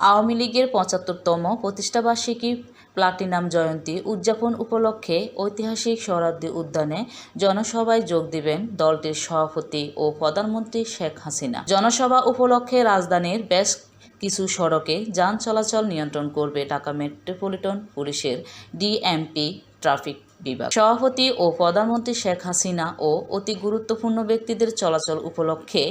আওয়ামী লীগের পঁচাত্তরতম প্রতিষ্ঠাবার্ষিকী প্লাটিনাম জয়ন্তী উদযাপন উপলক্ষে ঐতিহাসিক সোহরাওয়ার্দী উদ্যানে জনসভায় যোগ দিবেন দলটির সভাপতি ও প্রধানমন্ত্রী শেখ হাসিনা। জনসভা উপলক্ষে রাজধানীর বেশ কিছু সড়কে যান চলাচল নিয়ন্ত্রণ করবে ঢাকা মেট্রোপলিটন পুলিশের ডিএমপি ট্রাফিক বিভাগ। সভাপতি ও প্রধানমন্ত্রী শেখ হাসিনা ও অতি গুরুত্বপূর্ণ ব্যক্তিদের চলাচল উপলক্ষে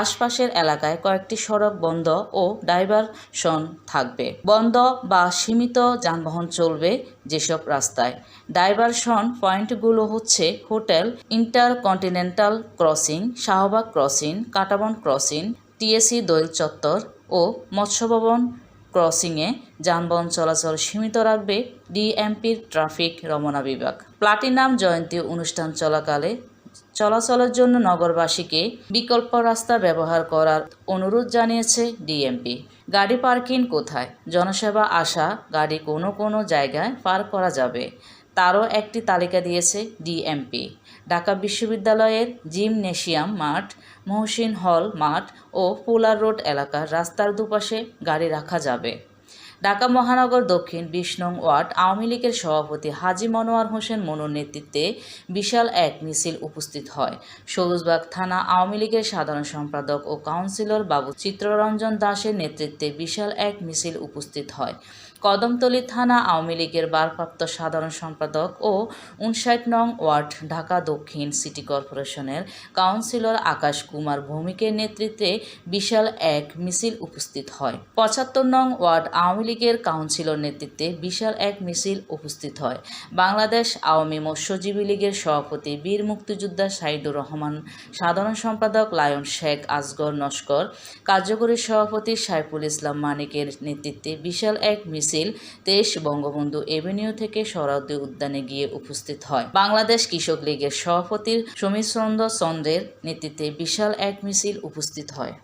আশপাশের এলাকায় কয়েকটি সড়ক বন্ধ ও ডাইভারশন থাকবে। বন্ধ বা সীমিত যানবাহন চলবে যেসব রাস্তায়। ডাইভারশন পয়েন্টগুলো হচ্ছে hotel, intercontinental crossing, Shahbag crossing, Katabon crossing TSC Doel Chattar ও মৎস্যভবন ক্রসিংয়ে যানবাহন চলাচল সীমিত রাখবে ডিএমপির ট্রাফিক রমনা বিভাগ। প্লাটিনাম জয়ন্তী অনুষ্ঠান চলাকালে চলাচলের জন্য নগরবাসীকে বিকল্প রাস্তা ব্যবহার করার অনুরোধ জানিয়েছে ডিএমপি। গাড়ি পার্কিং কোথায়? জনসেবা আসা গাড়ি কোনো কোনো জায়গায় পার করা যাবে। তারও একটি তালিকা দিয়েছে ডিএমপি। ঢাকা বিশ্ববিদ্যালয়ের জিমনেশিয়াম মাঠ, মহসিন হল মাঠ ও পোলার রোড এলাকার রাস্তার দুপাশে গাড়ি রাখা যাবে। ঢাকা মহানগর দক্ষিণ বিশ নং ওয়ার্ড আওয়ামী লীগের সভাপতি হাজী মনোয়ার হোসেন মনুর নেতৃত্বে বিশাল এক মিছিল উপস্থিত হয়। সবুজবাগ থানা আওয়ামী লীগের সাধারণ সম্পাদক ও কাউন্সিলর বাবু চিত্ররঞ্জন দাসের নেতৃত্বে বিশাল এক মিছিল উপস্থিত হয়। কদমতলী থানা আওয়ামী লীগের ভারপ্রাপ্ত সাধারণ সম্পাদক ও উনষাট নং ওয়ার্ড ঢাকা দক্ষিণ সিটি কর্পোরেশনের কাউন্সিলর আকাশ কুমার ভৌমিকের নেতৃত্বে বিশাল এক মিছিল উপস্থিত হয়। পঁচাত্তর নং ওয়ার্ড আওয়ামী লীগের কাউন্সিলর নেতৃত্বে বিশাল এক মিছিল উপস্থিত হয়। বাংলাদেশ আওয়ামী মৎস্যজীবী লীগের সভাপতি বীর মুক্তিযোদ্ধা সাইদুর রহমান, সাধারণ সম্পাদক লায়ন শেখ আসগর নস্কর, কার্যকরী সভাপতি সাইফুল ইসলাম মানিকের নেতৃত্বে বিশাল এক মিছিল তেইশ বঙ্গবন্ধু এভিনিউ থেকে সরাউদ্দি উদ্যানে গিয়ে উপস্থিত হয়। বাংলাদেশ কৃষক লীগের সভাপতি সমীরচন্দ্র চন্দ্রের নেতৃত্বে বিশাল এক মিছিল উপস্থিত হয়।